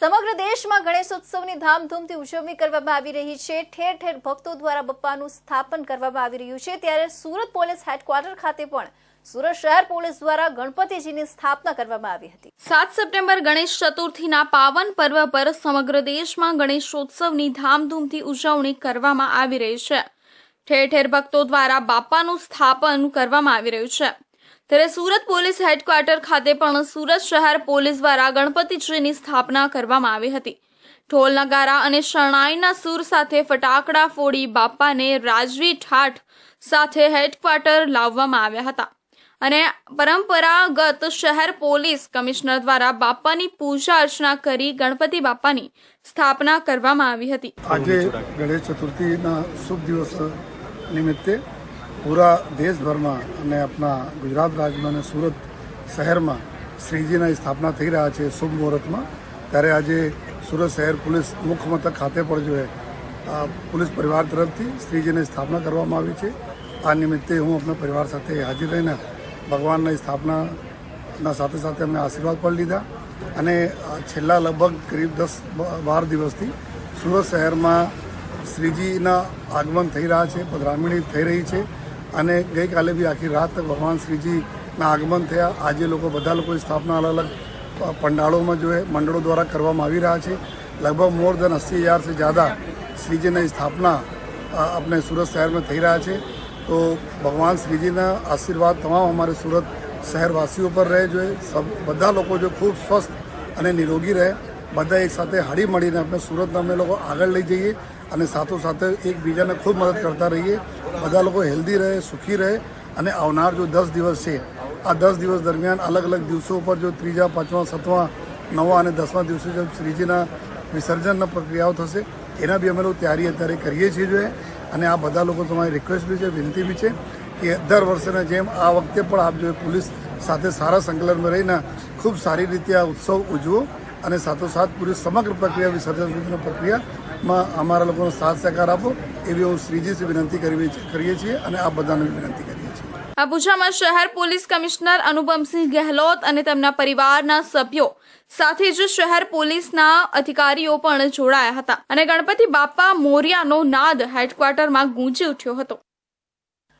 સમગ્ર દેશમાં ગણેશોત્સવની ધામધૂમથી ઉજવણી કરવામાં આવી રહી છે. ઠેર ઠેર ભક્તો દ્વારા બપ્પાનું સ્થાપન કરવામાં આવી રહ્યું છે. ત્યારે સુરત પોલીસ હેડક્વાર્ટર ખાતે પણ સુરત શહેર પોલીસ દ્વારા ગણપતિજીની સ્થાપના કરવામાં આવી હતી. સાત સપ્ટેમ્બર ગણેશ ચતુર્થીના પાવન પર્વ પર સમગ્ર દેશમાં ગણેશોત્સવની ધામધૂમથી ઉજવણી કરવામાં આવી રહી છે. ઠેર ઠેર ભક્તો દ્વારા બાપાનું સ્થાપન કરવામાં આવી રહ્યું છે. ત્યારે સુરત પોલીસ હેડક્વાર્ટર ખાતે પણ સુરત શહેર પોલીસ દ્વારા ગણપતિજીની સ્થાપના કરવામાં આવી હતી. ઢોલ નગારા અને શરણાઈના સૂર સાથે ફટાકડા ફોડી બાપાને રાજવી ઠાઠ સાથે હેડક્વાર્ટર લાવવામાં આવ્યા હતા. અને પરંપરાગત શહેર પોલીસ કમિશનર દ્વારા બાપાની પૂજા અર્ચના કરી ગણપતિ બાપાની સ્થાપના કરવામાં આવી હતી. આજે ગણેશ ચતુર્થીના શુભ દિવસ નિમિત્તે પૂરા દેશભરમાં અને આપણા ગુજરાત રાજ્યમાં અને સુરત શહેરમાં શ્રીજીના સ્થાપના થઈ રહ્યા છે શુભ મુહૂર્તમાં. ત્યારે આજે સુરત શહેર પોલીસ મુખ્ય મથક ખાતે પણ જો આ પોલીસ પરિવાર તરફથી શ્રીજીની સ્થાપના કરવામાં આવી છે. આ નિમિત્તે હું આપણા પરિવાર સાથે હાજર રહીને ભગવાનની સ્થાપનાના સાથે સાથે અમે આશીર્વાદ પણ લીધા. અને છેલ્લા લગભગ કરીબ દસ બાર દિવસથી સુરત શહેરમાં શ્રીજીના આગમન થઈ રહ્યા છે પધરામણી થઈ રહી છે. અને ગઈકાલે બી આખી રાત ભગવાન શ્રીજીના આગમન થયા. આજે લોકો બધા લોકોની સ્થાપના અલગ અલગ પંડાળોમાં જોઈએ મંડળો દ્વારા કરવામાં આવી રહ્યા છે. લગભગ મોર દેન અસ્સી હજારથી જ્યાદા શ્રીજીની સ્થાપના આપણે સુરત શહેરમાં થઈ રહ્યા છે. તો ભગવાન શ્રીજીના આશીર્વાદ તમામ અમારે સુરત શહેરવાસીઓ પર રહે જોઈએ સબ, બધા લોકો જો ખૂબ સ્વસ્થ અને નિરોગી રહે, બધા એક સાથે હળી મળીને આપણે સુરતને અમે લોકો આગળ લઈ જઈએ. અને સાથોસાથ એકબીજાને ખૂબ મદદ કરતા રહીએ. બધા લોકો હેલ્ધી રહે, સુખી રહે અને આવનાર જો દસ દિવસ છે, આ દસ દિવસ દરમિયાન અલગ અલગ દિવસો ઉપર જો ત્રીજા, પાંચમા, સાતમા નવા અને દસમા દિવસે જો શ્રીજીના વિસર્જનના પ્રક્રિયાઓ થશે, એના બી અમે લોકો તૈયારી અત્યારે કરીએ છીએ જોઈએ અને આ બધા લોકો તમારી રિક્વેસ્ટ બી છે, વિનંતી બી છે કે દર વર્ષેના જેમ આ વખતે પણ આપ જો પોલીસ સાથે સારા સંકલનમાં રહીને ખૂબ સારી રીતે આ ઉત્સવ ઉજવો અને સાથોસાથ પૂરી સમગ્ર પ્રક્રિયા વિસર્જન સુધીની પ્રક્રિયામાં અમારા લોકોનો સાથ સહકાર આપો, એવી હું શ્રીજીથી વિનંતી કરીએ છીએ અને આ બધાને વિનંતી કરીએ છીએ. આ શહેર પોલીસ કમિશનર અનુપમસિંહ ગેહલોત અને તેમના પરિવારના સભ્યો સાથે જ શહેર પોલીસના અધિકારીઓ પણ જોડાયા હતા. અને ગણપતિ બાપા મોરિયાનો નાદ હેડક્વાર્ટરમાં ગુંજી ઉઠ્યો હતો.